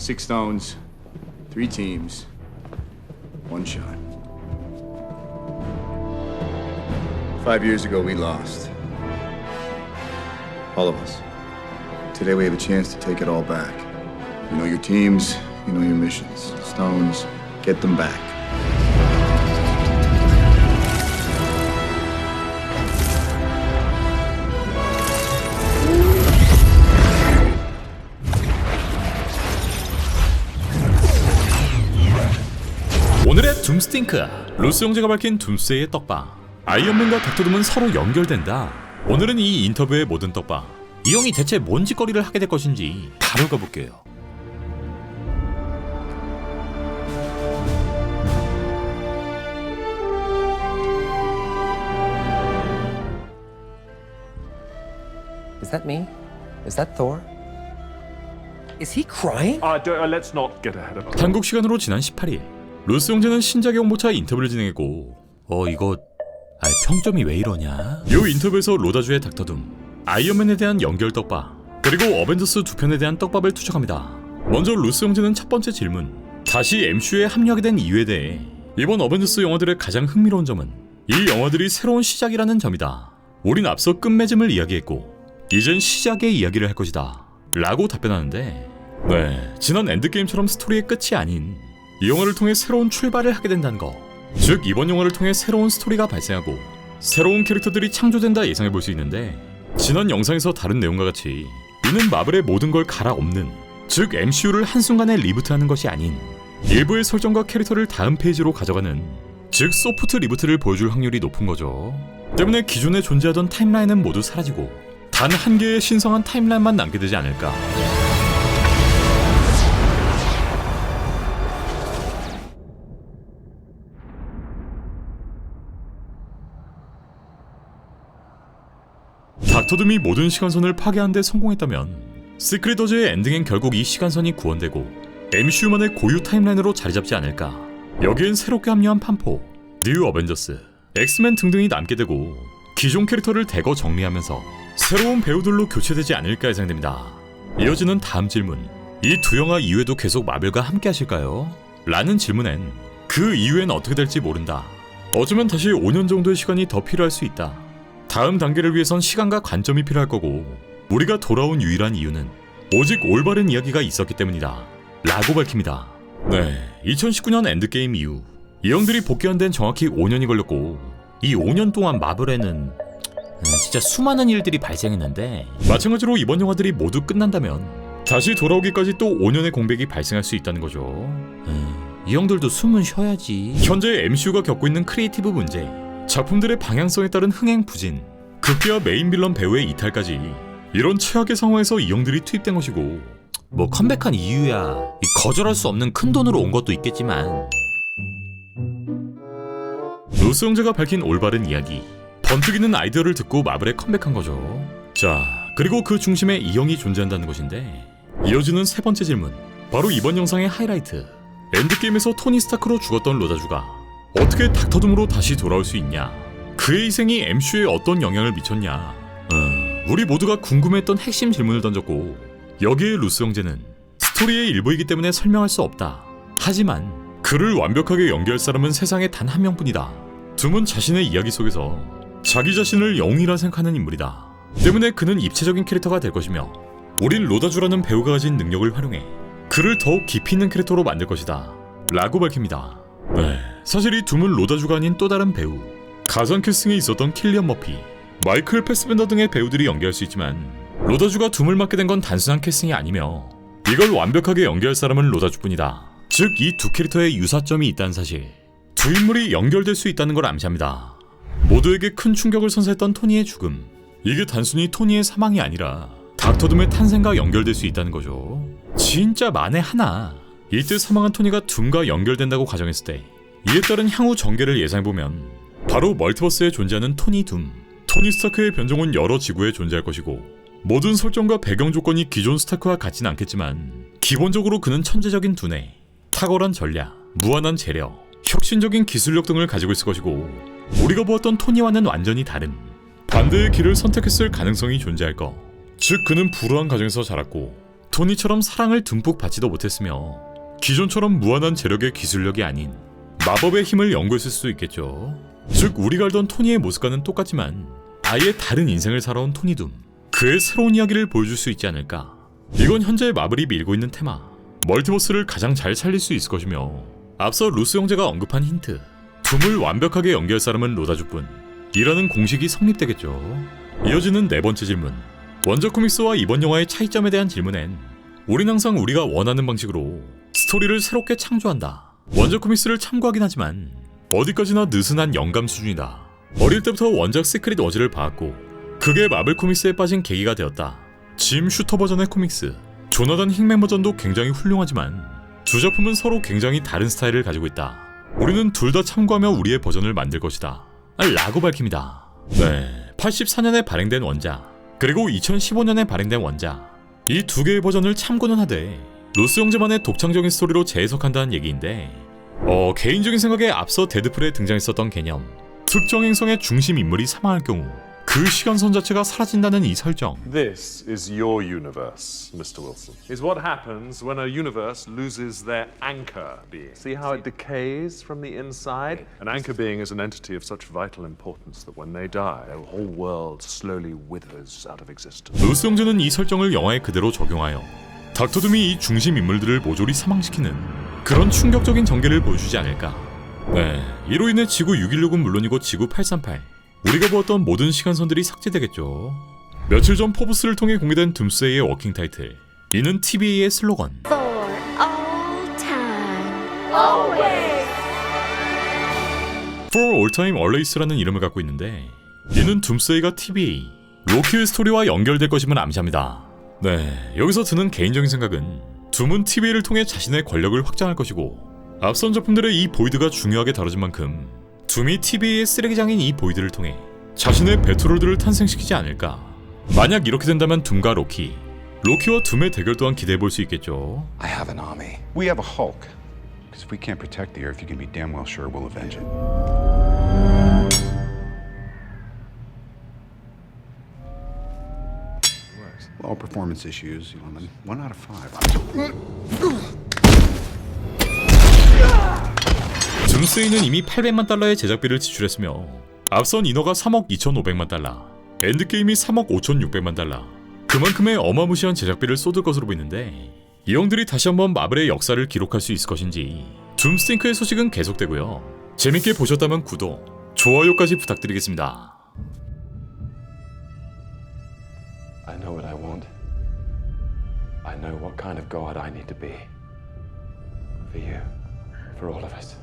Six stones, three teams, one shot. Five years ago, we lost. All of us. Today, we have a chance to take it all back. You know your teams, you know your missions. Stones, get them back. 오늘의 둠스팅크 로스 형제가 밝힌 둠스의 떡방 아이언맨과 닥터둠은 서로 연결된다 오늘은 이 인터뷰의 모든 떡방 이 형이 대체 뭔 짓거리를 하게 될 것인지 바로 가볼게요 Is that me? Is that Thor? Is he crying? Uh, uh, let's not get ahead of ourselves. 한국 시간으로 지난 18일 로스 형제는 신작의 홍보차 인터뷰를 진행했고 어 이거 아 평점이 왜 이러냐? 요 인터뷰에서 로다주의 닥터둠 아이언맨에 대한 연결 떡밥 그리고 어벤져스 두 편에 대한 떡밥을 투척합니다. 먼저 로스 형제는 첫 번째 질문. 다시 MCU에 합류하게 된 이유에 대해 이번 어벤져스 영화들의 가장 흥미로운 점은 이 영화들이 새로운 시작이라는 점이다. 우린 앞서 끝맺음을 이야기했고 이젠 시작의 이야기를 할 것이다. 라고 답변하는데 네, 지난 엔드게임처럼 스토리의 끝이 아닌 이 영화를 통해 새로운 출발을 하게 된다는 거. 즉 이번 영화를 통해 새로운 스토리가 발생하고 새로운 캐릭터들이 창조된다 예상해 볼 수 있는데 지난 영상에서 다른 내용과 같이 이는 마블의 모든 걸 갈아엎는 즉 MCU를 한순간에 리부트하는 것이 아닌 일부의 설정과 캐릭터를 다음 페이지로 가져가는 즉 소프트 리부트를 보여줄 확률이 높은 거죠. 때문에 기존에 존재하던 타임라인은 모두 사라지고 단 한 개의 신성한 타임라인만 남게 되지 않을까. 닥터둠이 모든 시간선을 파괴하는 데 성공했다면 시크릿 어즈의 엔딩엔 결국 이 시간선이 구원되고 MCU만의 고유 타임라인으로 자리 잡지 않을까. 여기엔 새롭게 합류한 판포, 뉴 어벤져스, 엑스맨 등등이 남게 되고 기존 캐릭터를 대거 정리하면서 새로운 배우들로 교체되지 않을까 예상됩니다. 이어지는 다음 질문. 이 두 영화 이후에도 계속 마블과 함께 하실까요? 라는 질문엔 그 이후엔 어떻게 될지 모른다. 어쩌면 다시 5년 정도의 시간이 더 필요할 수 있다 다음 단계를 위해선 시간과 관점이 필요할 거고 우리가 돌아온 유일한 이유는 오직 올바른 이야기가 있었기 때문이다. 라고 밝힙니다. 네, 2019년 엔드게임 이후 이 형들이 복귀한 데는 정확히 5년이 걸렸고 이 5년 동안 마블에는 음, 진짜 수많은 일들이 발생했는데 마찬가지로 이번 영화들이 모두 끝난다면 다시 돌아오기까지 또 5년의 공백이 발생할 수 있다는 거죠. 음, 이 형들도 숨은 쉬어야지. 현재 MCU가 겪고 있는 크리에이티브 문제, 작품들의 방향성에 따른 흥행 부진, 극비와 메인 빌런 배우의 이탈까지 이런 최악의 상황에서 이 형들이 투입된 것이고 뭐 컴백한 이유야 이 거절할 수 없는 큰 돈으로 온 것도 있겠지만. 로스 형제가 밝힌 올바른 이야기 번뜩이는 아이디어를 듣고 마블에 컴백한 거죠. 자 그리고 그 중심에 이 형이 존재한다는 것인데 이어지는 세 번째 질문. 바로 이번 영상의 하이라이트. 엔드게임에서 토니 스타크로 죽었던 로다주가 어떻게 닥터둠으로 다시 돌아올 수 있냐? 그의 희생이 MCU에 어떤 영향을 미쳤냐? 음, 우리 모두가 궁금했던 핵심 질문을 던졌고 여기에 루스 형제는 스토리의 일부이기 때문에 설명할 수 없다. 하지만 그를 완벽하게 연기할 사람은 세상에 단 한 명뿐이다. 둠은 자신의 이야기 속에서 자기 자신을 영웅이라 생각하는 인물이다. 때문에 그는 입체적인 캐릭터가 될 것이며 우린 로다주라는 배우가 가진 능력을 활용해 그를 더욱 깊이 있는 캐릭터로 만들 것이다. 라고 밝힙니다. 네, 사실 이 둠은 로다주가 아닌 또 다른 배우 가상 캐스팅에 있었던 킬리언 머피, 마이클 패스벤더 등의 배우들이 연기할 수 있지만 로다주가 둠을 맡게 된 건 단순한 캐스팅이 아니며 이걸 완벽하게 연기할 사람은 로다주뿐이다. 즉 이 두 캐릭터의 유사점이 있다는 사실 두 인물이 연결될 수 있다는 걸 암시합니다. 모두에게 큰 충격을 선사했던 토니의 죽음 이게 단순히 토니의 사망이 아니라 닥터둠의 탄생과 연결될 수 있다는 거죠. 진짜 만에 하나 이때 사망한 토니가 둠과 연결된다고 가정했을 때 이에 따른 향후 전개를 예상해보면 바로 멀티버스에 존재하는 토니 둠 토니 스타크의 변종은 여러 지구에 존재할 것이고 모든 설정과 배경 조건이 기존 스타크와 같진 않겠지만 기본적으로 그는 천재적인 두뇌, 탁월한 전략, 무한한 재력, 혁신적인 기술력 등을 가지고 있을 것이고 우리가 보았던 토니와는 완전히 다른 반대의 길을 선택했을 가능성이 존재할 거. 즉 그는 불우한 가정에서 자랐고 토니처럼 사랑을 듬뿍 받지도 못했으며 기존처럼 무한한 재력의 기술력이 아닌 마법의 힘을 연구했을 수도 있겠죠. 즉 우리가 알던 토니의 모습과는 똑같지만 아예 다른 인생을 살아온 토니 둠 그의 새로운 이야기를 보여줄 수 있지 않을까. 이건 현재 마블이 밀고 있는 테마 멀티버스를 가장 잘 살릴 수 있을 것이며 앞서 루스 형제가 언급한 힌트 둠을 완벽하게 연기할 사람은 로다주뿐 이라는 공식이 성립되겠죠. 이어지는 네 번째 질문 원작 코믹스와 이번 영화의 차이점에 대한 질문엔 우린 항상 우리가 원하는 방식으로 스토리를 새롭게 창조한다. 원작 코믹스를 참고하긴 하지만 어디까지나 느슨한 영감 수준이다. 어릴 때부터 원작 시크릿 워즈를 봐왔고 그게 마블 코믹스에 빠진 계기가 되었다. 짐 슈터 버전의 코믹스, 조나단 힝맨 버전도 굉장히 훌륭하지만 두 작품은 서로 굉장히 다른 스타일을 가지고 있다. 우리는 둘 다 참고하며 우리의 버전을 만들 것이다. 아, 라고 밝힙니다. 네, 84년에 발행된 원작, 그리고 2015년에 발행된 원작 이 두 개의 버전을 참고는 하되 로스 형제만의 독창적인 스토리로 재해석한다는 얘기인데 어 개인적인 생각에 앞서 데드풀에 등장했었던 개념 특정 행성의 중심 인물이 사망할 경우 그 시간선 자체가 사라진다는 이 설정 This is your universe, Mr. Wilson. Is what happens when a universe loses their anchor being. See how it decays from the inside? An anchor being is an entity of such vital importance that when they die, the whole world slowly withers out of existence. 로스 형제는 이 설정을 영화에 그대로 적용하여 닥터둠이 이 중심 인물들을 모조리 사망시키는 그런 충격적인 전개를 보여주지 않을까. 네, 이로 인해 지구 616은 물론이고 지구 838 우리가 보았던 모든 시간선들이 삭제되겠죠. 며칠 전 포브스를 통해 공개된 둠스데이의 워킹 타이틀 이는 TVA의 슬로건 for all time. Always. For All Time Always라는 이름을 갖고 있는데 이는 둠스데이가 TVA 로키의 스토리와 연결될 것임을 암시합니다. 네, 여기서 드는 개인적인 생각은 둠은 TV를 통해 자신의 권력을 확장할 것이고 앞선 작품들의 이 보이드가 중요하게 다뤄진 만큼 둠이 TV의 쓰레기장인 이 보이드를 통해 자신의 배트롤들을 탄생시키지 않을까. 만약 이렇게 된다면 둠과 로키, 로키와 둠의 대결 또한 기대해 볼 수 있겠죠. I have an army. We have a Hulk. Because if we can't protect the Earth, you can be damn well sure we'll avenge it. Performance issues, you know, one out of five. 둠스데이는 이미 800만 달러의 제작비를 지출했으며 앞선 인어가 3억 2,500만 달러, 엔드게임이 3억 5,600만 달러 그만큼의 어마무시한 제작비를 쏟을 것으로 보이는데 이 형들이 다시 한번 마블의 역사를 기록할 수 있을 것인지 둠스팅크의 소식은 계속되고요 재밌게 보셨다면 구독, 좋아요까지 부탁드리겠습니다 I know what I want. I know what kind of God I need to be. For you. For all of us.